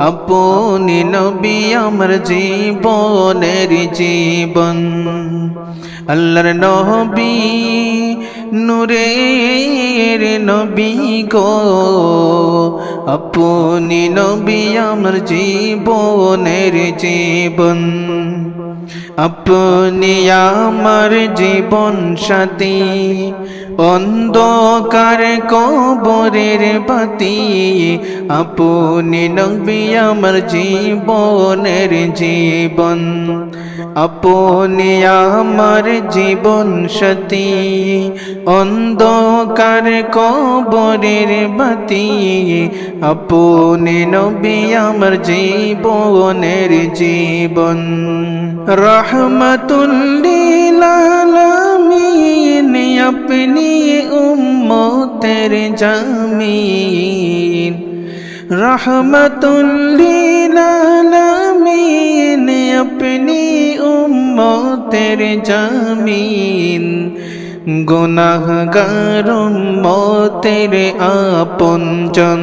আপনি নবী আমার জীবনের জীবন আল্লাহর নবী নূরের নবী গো আপনি নবী আমার জীবনের জীবন আপনি আমার জীবন সাথী অন্ধকার কবরের বাতি, আপনি নবী আমার জীবনের জীবন, আপনি আমার জীবন সাথী। অন্ধকার কবরের বাতি, আপনি নবী আমার জীবনের জীবন। রহমতুল্লিল আপনি উম্মতের জামিন রহমতুল্লিল আলামিন আপনি উম্মতের জামিন গুনাহগার উম্মতের আপনজন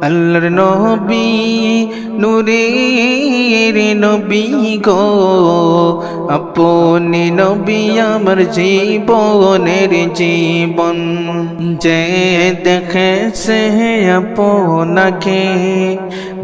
আল্লাহর নবী, নূরের নবী গো। আপনি নবী আমার জীবনের জীবন। যে দেখেছে আপনাকে,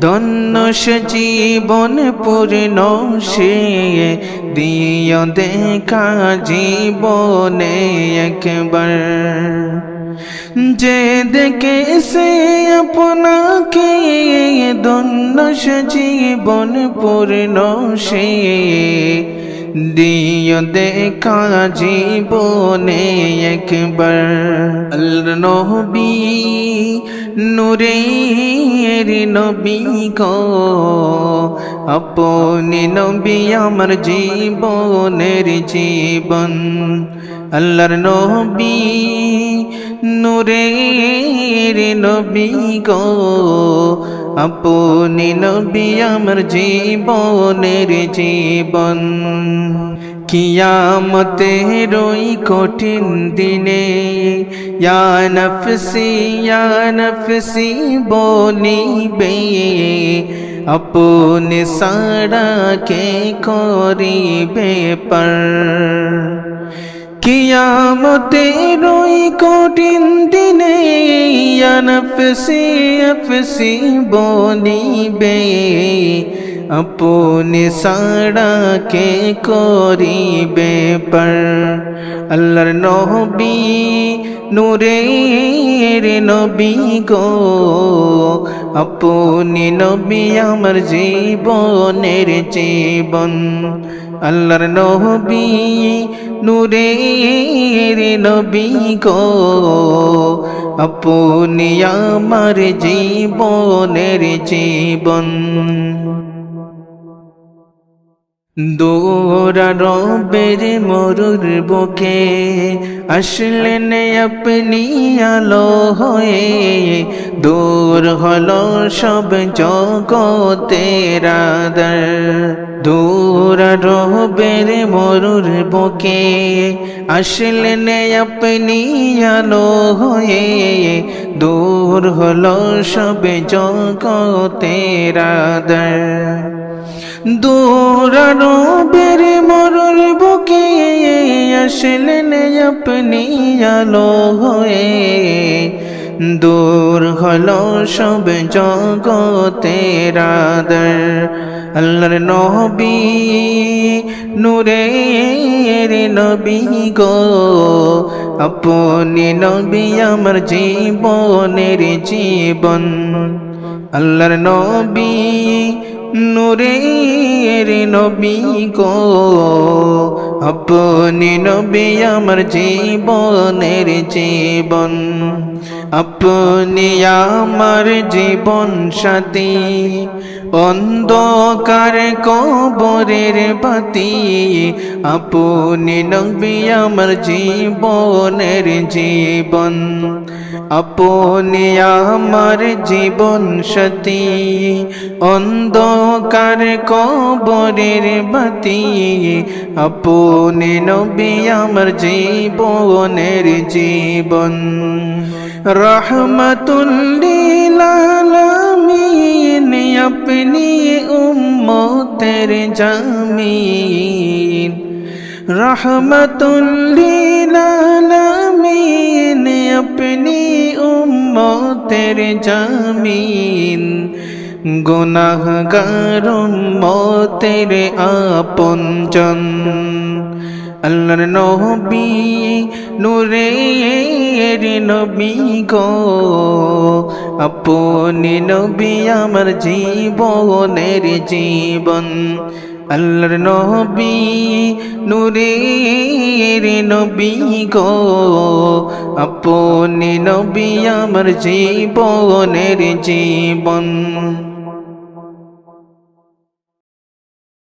ধন্য সে জীবন পূর্ণ সে। দিয় দেখা জীবনে একবার। যে দেখে সে আপনাকে ধন্য সে জীবন পূর্ণ সে। দিয় দেখা জীবনে একবার। নবী, নূরের নবী গো। আপনি নবী আমার জীবনের জীবন। আল্লাহর নবী নূরের নবী গো, আপনি নবী আমার জীবনের জীবন। কিয়ামতে রই কঠিন দিনে, ইয়া নফসি ইয়া নফসি বলিবে আপনি সারা কে করিবে পর। কিয়ামতে রই কঠিন দিনে নফসি নফসি বলিবে আপনি সারা কে করিবে পর আল্লাহর নবী নূরের নবী গো আপনি নবী আমার জীবনের জীবন আল্লাহর নবী নূরের নবী গো আপনি আমার জীবনের জীবন দোরা রবের মরুর বুকে আসলেন আপনি আলো হয়ে দূর হলো সব জগতের আদার। দূর রবের মরুর বুকে আসলেন আপনি আলো হয়ে দূর হলো সব জগতের আদার। দৌড়ানো বেড়ে মরল বুকে আসলেন আপনি আলো হয়ে। দূর হলো সব জগতের আদর। আল্লাহর নবী, নূরের নবী গো। আপনি নবী আমার জীবনের জীবন। আল্লাহর নবী নূরের নবী গো, আপনি নবী আমার জীবনের জীবন, আপনি আমার জীবন সাথী, অন্ধকার কবরের বাতি, আপনি নবী আমার জীবনের জীবন আপনি আমার জীবন সাথী অন্ধকার কবরের বাতি আপনি নবী আমার জীবনের জীবন রহমতুল্লিল আলামিন আপনি উম্মতের জামিন রহমতুল্লিল আলামিন আপনি উম্মতের জামিন গুনাহগার উম্মতের আপনজন। আল্লাহর নবী নূরের নবী গো, আপনি নবী আমার জীবনের জীবন। আল্লাহর নবী নূরের নবী গো আপনি নবী আমার জীবনের জীবন